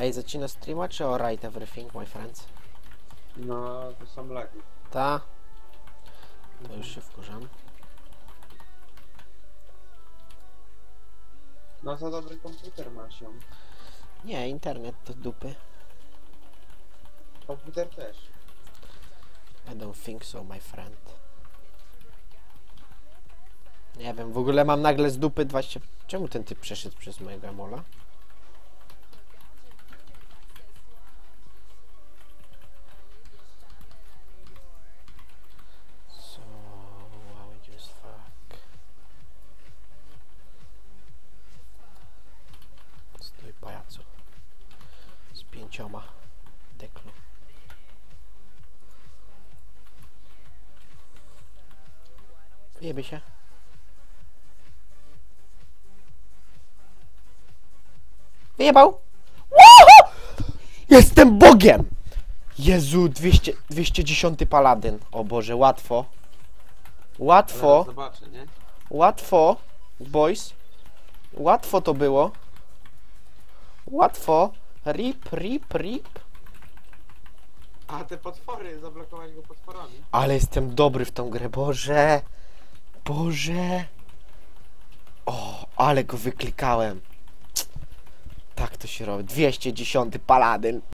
Ej, zacina streama czy alright everything, my friends? No, to są lagi. Ta? To już się wkurzam. No za dobry komputer masz ją. Nie, internet to dupy. Komputer też. I don't think so, my friend. Nie wiem, w ogóle mam nagle z dupy 20... Czemu ten typ przeszedł przez mojego emola? Pięcioma. Deklu. Wyjebie się. Wyjebał! Woohoo! Jestem Bogiem! Jezu, 200, 210 paladyn. O Boże, łatwo. Łatwo, zobaczę, nie? łatwo, boys. Łatwo to było. Łatwo. Rip, rip, rip. A te potwory, zablokować go potworami. Ale jestem dobry w tą grę, Boże. Boże. O, ale go wyklikałem. Tak to się robi. 210 paladyn.